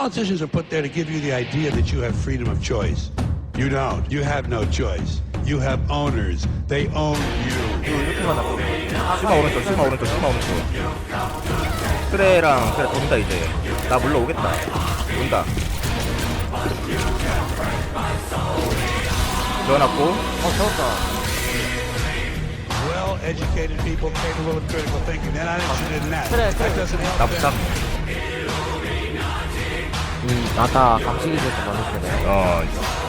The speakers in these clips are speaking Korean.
Politicians are put there to give you the idea that you have freedom of choice. You don't. You have no choice. You have owners. They own you. 이렇게만 나고 심마 오른쪽 심마 오른쪽 심마 오른쪽 그래랑 그래 돈다 이제 나 물러오겠다 온다 넣어놨고 어 잡았다 Well-educated people capable of critical thinking. They're not interested in that. 그래, That 그래. doesn't help 나 them. 나다 감식이 돼서 많을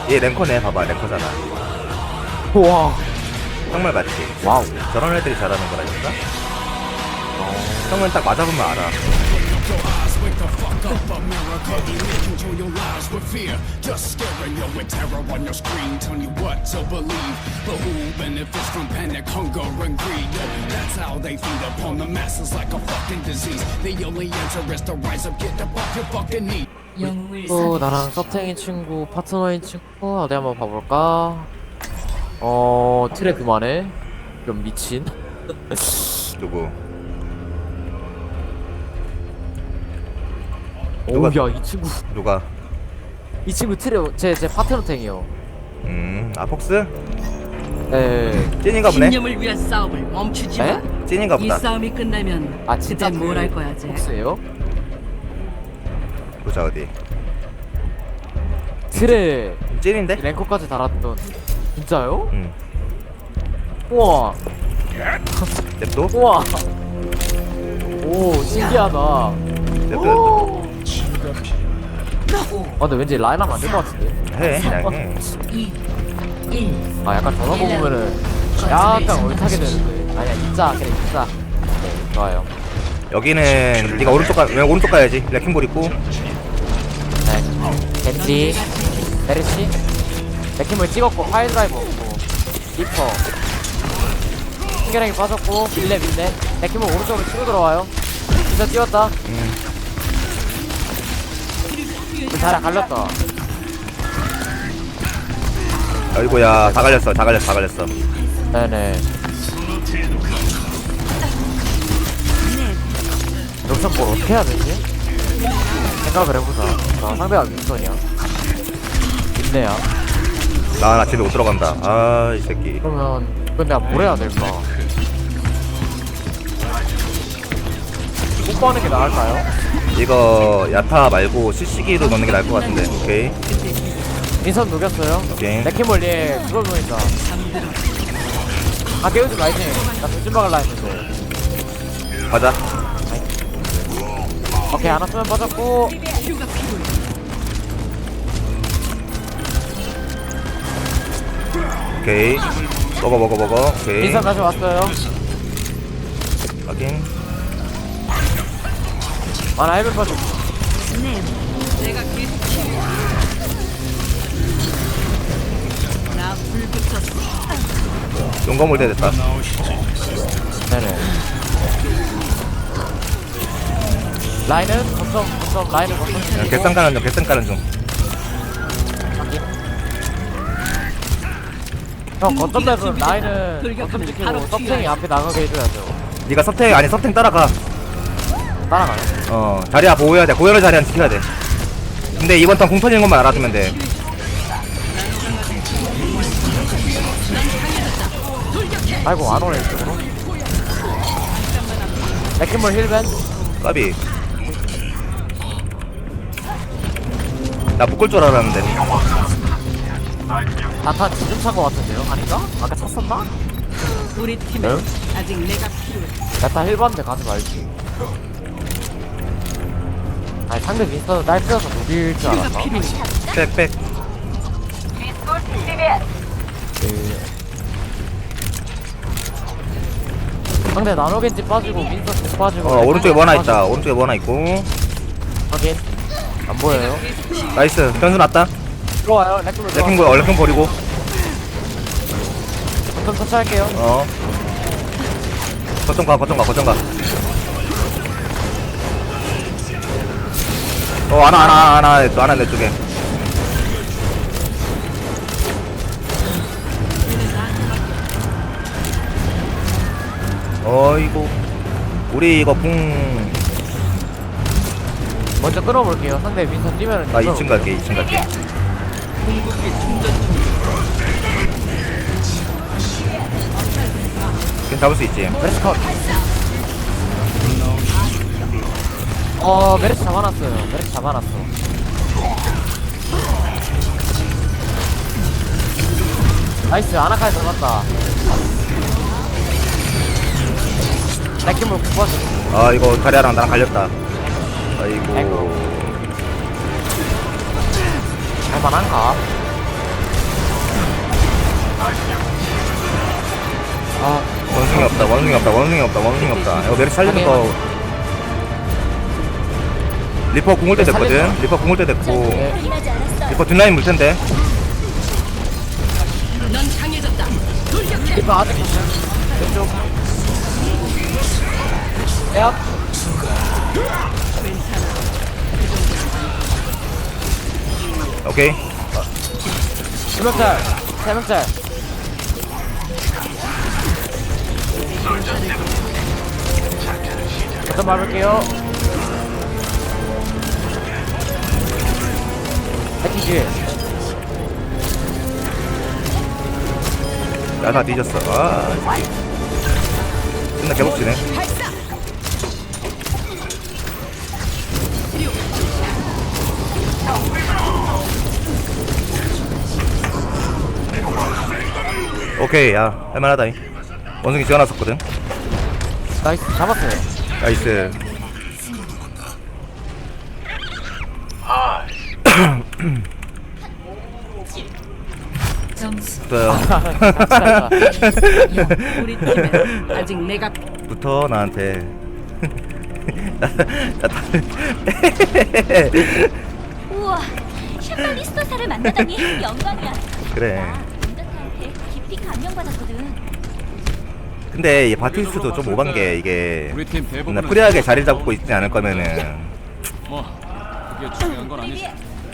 어얘 랭커네. 봐봐 랭커잖아. 우와. 정말 맞지? 와우. 저런 애들이 잘하는 거라니까? 형은 딱 맞아보면 알아 영웅을 또 선택. 나랑 서탱인 친구 파트너인 친구 어디 한번 봐볼까 어 트랙 그만해 좀 미친 누구 누가- 오야 이 친구 누가 이 친구 트랙 제제 파트너 탱이요 음 아 폭스 네. 찐인가 보네 신념을 위한 싸움을 멈추지 에? 마. 찐인가 이 보다 싸움이 끝나면 아 진짜 그때 뭘할 거야, 쟤? 복스예요? 보자 어디? 트랙 찐인데? 랭커까지 달았던. 진짜요? 응. 우와. 냅둬? 우와. 오 신기하다. 냅둬 아 근데 왠지 라인 하면 안 될 것 같은데? 해 그냥 해 2, 1. 아 약간 거 보면은 약간 얼타게 되는데. 아니야 진짜 그래 진짜 네 좋아요. 여기는 네가 오른쪽 가왜 오른쪽 가야지? 레킹볼 있고. 네 겐지. 메르시. 레킹볼 찍었고 파이드라이브 없고. 리퍼. 신계량이 빠졌고 밀레 밀레. 레킹볼 오른쪽으로 치고 들어와요. 진짜 뛰었다. 그 자리 갈렸다. 아이고야 다 갈렸어 다 갈렸어 다 갈렸어. 네네. 여기서 뭘 어떻게 해야 되지? 생각을 해보자 자 상대가 윈선이야 윈네야 나나 집에 못 들어간다. 아 이 새끼. 그러면 이건 내가 뭘 해야 될까? 뽀뽀하는 게 나을까요? 이거 야타 말고 CC기로 넣는 게 나을 것 같은데. 오케이. 윈선 녹였어요? 오케이. 레키몰리 그걸 보니까. 아 깨우지 말지 나 돌진 박을라 했는데. 가자 오케이 하나 쓰면 빠졌고. 오케이. 먹어 먹어 먹어. 오케이. 윈선 다시 왔어요. 확인. 아나 헬멧 빠졌고 내가 계속 치유. 나불 붙었어. 용검을 대 됐다. 네네 라인은 거점 거점 라인은 거점 개쌍 가는 중 개쌍 가는 중. 형 거점 맵은 라인은 거점 지키고 서탱이. 앞에 나가게 해줘야죠. 네가 서탱 아니 서탱 따라가. 따라가요? 어 자리야 보호해야 돼. 고열의 자리는 지켜야 돼. 근데 이번 턴 공터지는 것만 알아두면 돼. 아이고 안 오네 이쪽으로. 레킹볼 힐벤. 까비 나 묶을 줄 알았는데 나타 지금 찬거 같은데요? 아닌가? 아까 찼었나? 우리 팀에 네? 아직 내가 필요해. 나타 힐봤는데 가지 말지 아니 상대 윈스턴은 딸피어서 녹일 줄 알았나? 필요해. 백백 상대 나노겐지 빠지고 윈스턴 도 빠지고 어 오른쪽에 뭐 하나 빠지고. 있다 오른쪽에 뭐 하나 있고 확인 안 보여요 나이스. 변수 났다. 들어와요. 레킹볼 레킹 볼 얼레킹 버리고. 좀 터치할게요. 어. 거점 가 거점 가 거점 가어 하나 하나 하나 하나 하나 내 쪽에. 어이구. 우리 이거 궁 먼저 끌어볼게요. 상대 윈선 뛰면은. 나 2층 갈게 2층 갈게. 그냥 잡을 수 있지 메르스 컷. 어, 메르스 잡아놨어요. 메르스 잡아놨어. 나이스, 아나카에 잡았다. 레킹볼 구웠어. 아 이거 다리아랑 나랑 갈렸다 아이고. 할만한가? 아, 원숭이 없다 원숭이 없다 원숭이 없다 원숭이 없다 이거 메르시 살리는 거 리퍼 궁을 때 됐거든 리퍼 궁을 때 됐고 네. 리퍼 뒷라인 물 텐데 넌 강해졌다. 돌격해. 이거 아직 왼쪽. 에 오케이 두 명짤, 세 명짤. 잠깐 밟을게요. 패키지. 야다 뒤졌어 아 끝나 개복치네 오케이 야 할만하다. 이 원숭이 지어놨었거든. 나이스, 잡았어요. 나이스. 점수. 붙어요 우리 팀에 아직 내가 붙어 나한테. 나, 나 다른 우와, 슈퍼리스토사를 만나다니 영광이야. 그래. 깊이 감명받았거든. 근데 이 바티스도 좀 오반 게 이게 우리 팀나 대부분은 프리하게 자리 잡고 있지 않을 거면은 뭐 그게 중요한 건 아니지.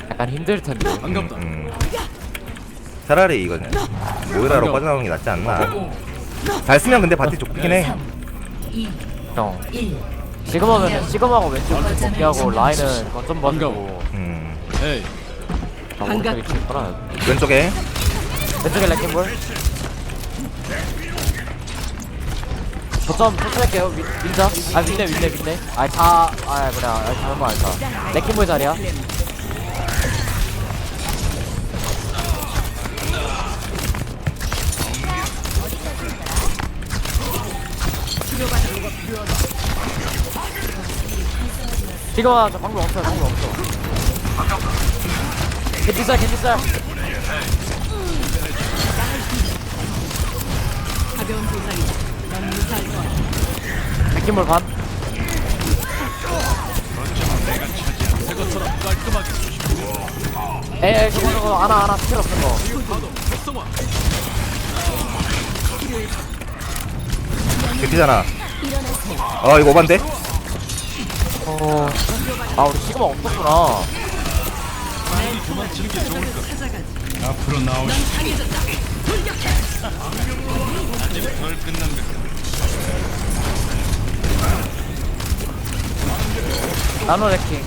약간 힘들 텐데. 반갑다. 음, 차라리 이거는 모이라로 빠져나오는 게 낫지 않나 잘 쓰면 근데 바티 좋긴 해 형. 지금 하면은 지금하고 왼쪽 복귀하고 라인은 거점 버리고 음, 에이, 아, 오른쪽에 칠 거라. 왼쪽에 왼쪽에 레킹볼. 거점 초점할게요. 민자. 아 민네 민네 민네. 아다 아 뭐냐. 아 잘못 알다. 레킹볼 자리야. 지금 하저 방금 없어요. 방금 없어. 겐지살 겐지살. 가벼운 부상이다. 레킹볼 반. 에이 저거 저거 하나 하나 스킬 없는 거 개피잖아 아 이거 오반데? 어... 아 우리 시그마 없었구나 앞으로 나오시 나노 레킹.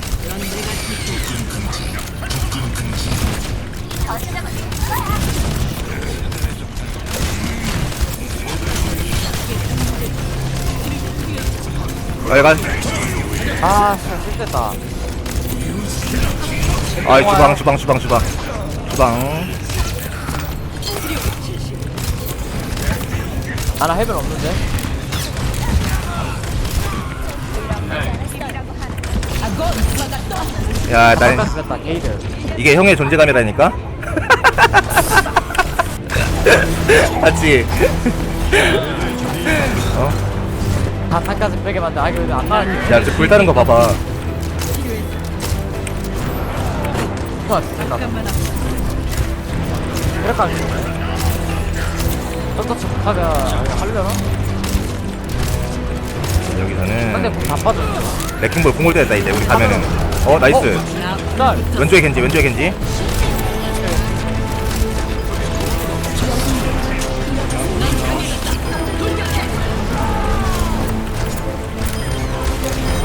빨간. 아 진짜 실패다. 아 주방 주방 주방 주방. 주방. 아나 해변 없는데? 잠깐 죽였다 게이드. 이게 형의 존재감이라니까? 맞지? 다 탄까지 빼게 만들 아 이거 안 나갈게. 야, 저 불 타는 거 봐봐. 아 잠깐만 앞 이렇게 하면 못하면 하려나? 근데 뭐 여기서는 공다 빠졌어. 레킹볼 궁골 때렸다 이제 우리 가면은 어 나이스 짤. 왼쪽에 겐지 왼쪽에 겐지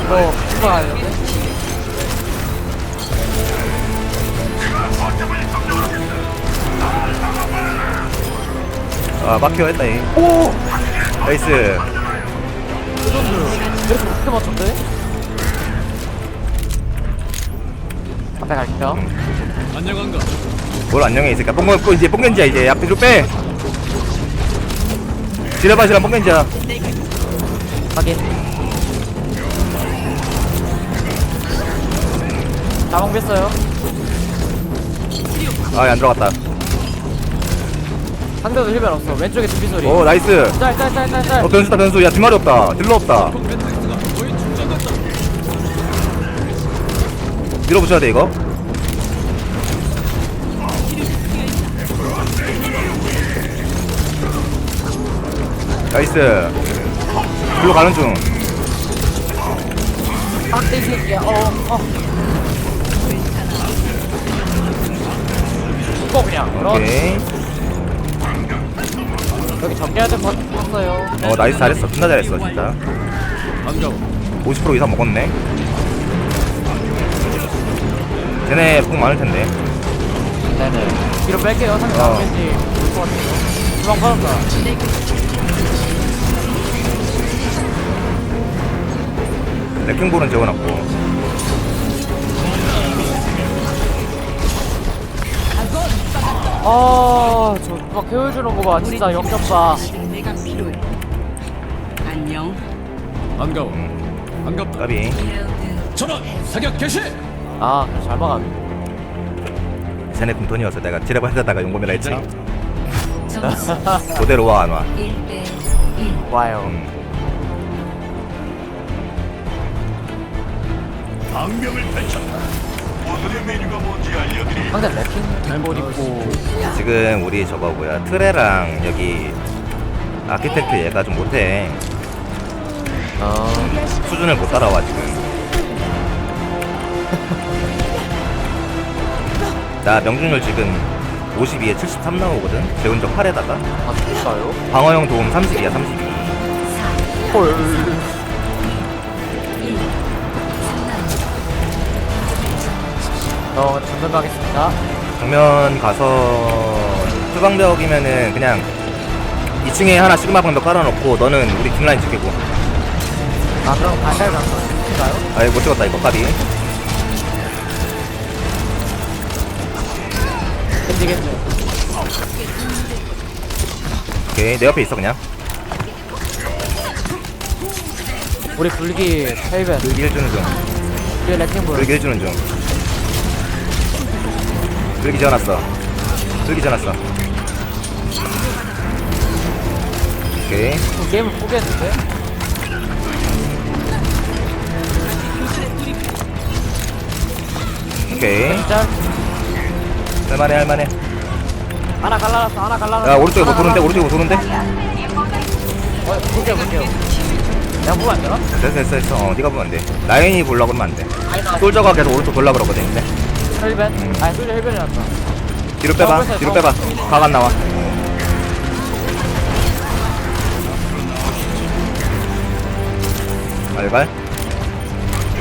이거 누가 아 막혀 했다 이. 오 나이스 이렇게 어떻게 맞췄대? 앞에 갈게요. 안녕한가? 뭘 안녕해 이 새끼야 뽕건 뽕 이제 뽕겐지야 이제. 앞뒤로 빼. 지뢰밭이랑 뽕겐지야. 확인. 자몽 뺐어요. 아안 들어갔다 상대도 힐변 없어. 왼쪽에 준비 소리. 오 나이스. 짤짤짤짤짤. 어 변수다 변수. 야 뒷말이 없다. 딜러 없다. 밀어붙여야 돼 이거. 나이스. 글로 가는 중. 빡대 새끼야. 어어. 죽어 그냥. 그렇지 오케이 여기 적게야 될것 같았어요. 어 나이스 잘했어. 존나 잘했어 진짜. 반가워. 50% 이상 먹었네. 쟤네 뽕 많을 텐데. 네네. 뒤로 뺄게요. 상대 어. 나오겠지. 볼것 같아요. 주방 빠졌다 레킹볼은 재워놨고 아저 주방 태워주는 거봐 진짜 역겹다 내가 필요해. 안녕. 반가워. 반갑다. 까비 전원 사격 개시. 아 그래 잘 막았네 쟤네 금돈이어서 내가 지뢰고 해다가 용검이라 했지 점수 그대로 와 안 와 1대 와요 음. 상대 래핑 뒷볼 입고. 지금 우리 저거 뭐야 트레랑 여기 아키텍트 얘가 좀 못해. 어 수준을 못 따라와 지금. 나 명중률 지금 52에 73 나오거든? 재운 적 8에다가? 아 진짜요? 방어형 도움 32야 32 헐 저 전면 가겠습니다. 정면 가서 후방벽이면은 그냥 2층에 하나 시그마 방벽 깔아놓고 너는 우리 뒷라인 지키고. 아 그럼 반달 장소인가요? 아이 못 찍었다 이거. 까비. 겐지 오케이 내 옆에 있어 그냥. 우리 불기 헬벤. 불기 해주는 중. 우리 불기 해주는 중 불기 지어놨어. 불기 지어놨어. 오케이. 게임을 포기했는데? 오케이. 짤 할만해 할만해. 하나 갈라놨어 하나 갈라놨어. 야 오른쪽에 뭐 도는데? 오른쪽에 뭐 도는데? 어 볼게요 볼게요 내가 보면 안 되나? 됐어 됐어 됐어. 어 니가 보면 안돼. 라인이 보려고 그러면 안돼. 솔저가 계속 오른쪽 돌라 그러거든 근데 헬벤 아니 소리 헬벤이 났다 뒤로 빼봐 뒤로 빼봐 각안 나와 알갈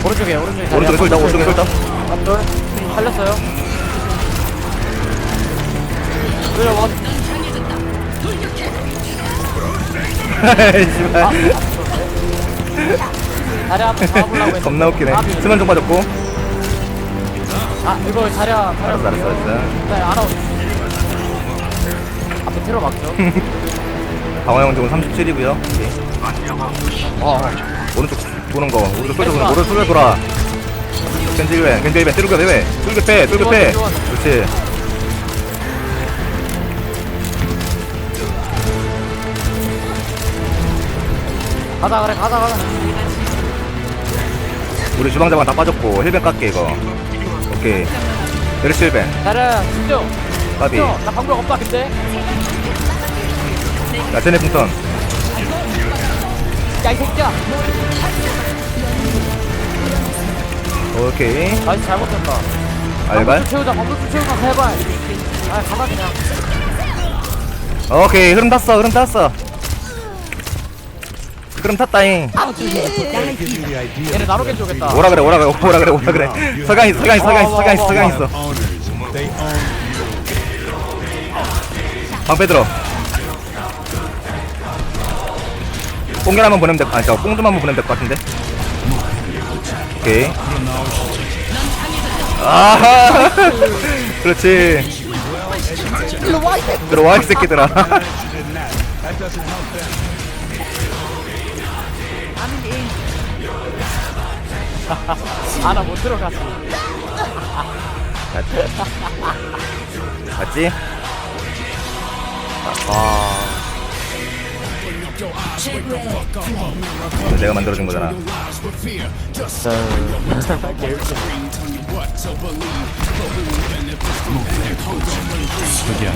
오른쪽에 오른쪽에 오른쪽에 솔져 오른쪽에 솔져 앞돌 살렸어요 소리 원 씨발 자리 한번 잡아보려고 했는데 겁나 웃기네. 수면 좀 빠졌고 아 이거 자리 한 자리 알았어 알았어 알았어. 네 알아 앞에 틀어 막죠? 방어형 지금 37이고요. 어 오른쪽 도는 거. 오른쪽 솔져 도는 거. 오른쪽 솔져 돌아. 겐질벤 겐질벤 뚫겨 빼 뚫겨 빼. 뚫겨 빼 그렇지. 가자 그래 가자 가자. 우리 주방장관 다 빠졌고 힐벤 깎게 이거 오케이. 힐벤. 자리 진정. 까비. 진정. 나 방법 없다 근데. 야 쟤네 풍선. 야이 새끼야. 오케이. 나이스 잘못했다. 알갈 방금 채우자. 방금 채우자. 제발 아 가자 그냥. 오케이. 흐름 탔어. 흐름 탔어 흐름 탔다잉 얘네 나누게 쪼겠다 뭐라 그래 뭐라 그래 뭐라 그래 뭐라 그래 서강 있어 서강 있어 서강 있어 서강 서강 방패 들어 뽕결 한번 보내면 될, 아니 저뽕좀 한번 보내면 될 것 같은데. 오케이. 아, 그렇지. 들어와 이 새끼들아. Help them. 아나 못 들어갔어 맞지? 아 이거 내가 만들어준 거잖아. 겐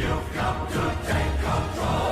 You've come to take control.